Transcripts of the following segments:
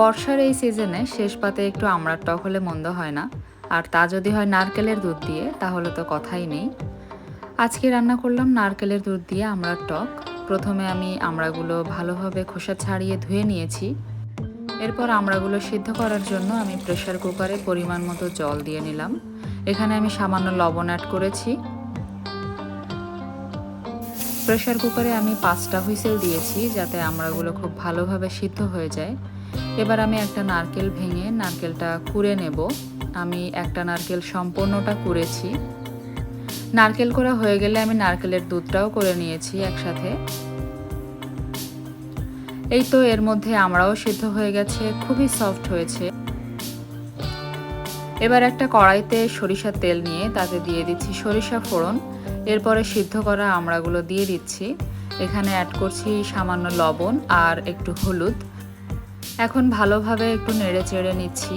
বর্ষার এই সিজনে শেষ পাতে একটু আমড়ার টক হলে মন্দ হয় না। আর তা যদি হয় নারকেলের দুধ দিয়ে, তাহলে তো কথাই নেই। আজকে রান্না করলাম নারকেলের দুধ দিয়ে আমড়ার টক। প্রথমে আমি আমড়াগুলো ভালোভাবে খোসা ছাড়িয়ে ধুয়ে নিয়েছি। এরপর আমড়াগুলো সিদ্ধ করার জন্য আমি প্রেশার কুকারে পরিমাণ মতো জল দিয়ে নিলাম। এখানে আমি সামান্য লবণ অ্যাড করেছি। প্রেসার কুকারে আমি পাঁচটা হুইসেল দিয়েছি যাতে আমড়াগুলো খুব ভালোভাবে সিদ্ধ হয়ে যায়। এবার আমি একটা নারকেল ভেঙে নারকেলটা কুড়ে নেব। আমি একটা নারকেল সম্পূর্ণটা কুড়েছি। নারকেল করা হয়ে গেলে আমি নারকেলের দুধটাও করে নিয়েছি একসাথে। এই তো এর মধ্যে আমরাও সিদ্ধ হয়ে গেছে, খুবই সফট হয়েছে। এবার একটা কড়াইতে সরিষার তেল নিয়ে তাতে দিয়ে দিচ্ছি সরিষা ফোড়ন। এরপরে সিদ্ধ করা আমড়াগুলো দিয়ে দিচ্ছি। এখানে অ্যাড করছি সামান্য লবণ আর একটু হলুদ। এখন ভালোভাবে একটু নেড়ে চেড়ে নিচ্ছি।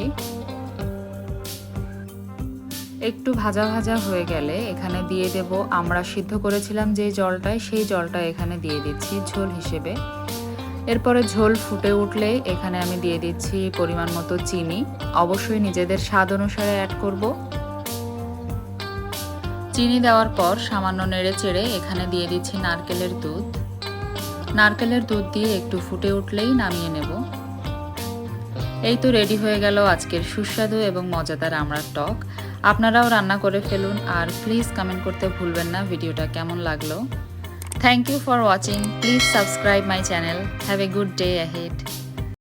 একটু ভাজা ভাজা হয়ে গেলে এখানে দিয়ে দেব, আমরা সিদ্ধ করেছিলাম যে জলটায়, সেই জলটা এখানে দিয়ে দিচ্ছি ঝোল হিসেবে। এরপরে ঝোল ফুটে উঠলে এখানে আমি দিয়ে দিচ্ছি পরিমাণ মতো চিনি। অবশ্যই নিজেদের স্বাদ অনুসারে অ্যাড করব। চিনি দেওয়ার পর সামান্য নেড়ে চেড়ে এখানে দিয়ে দিচ্ছি নারকেলের দুধ। নারকেলের দুধ দিয়ে একটু ফুটে উঠলেই নামিয়ে নেব। এই তো রেডি হয়ে গেল আজকের সুস্বাদু এবং মজাদার আমড়ার টক। আপনারাও রান্না করে ফেলুন আর প্লিজ কমেন্ট করতে ভুলবেন না, ভিডিওটা কেমন লাগল? Thank you for watching please subscribe my channel have a good day ahead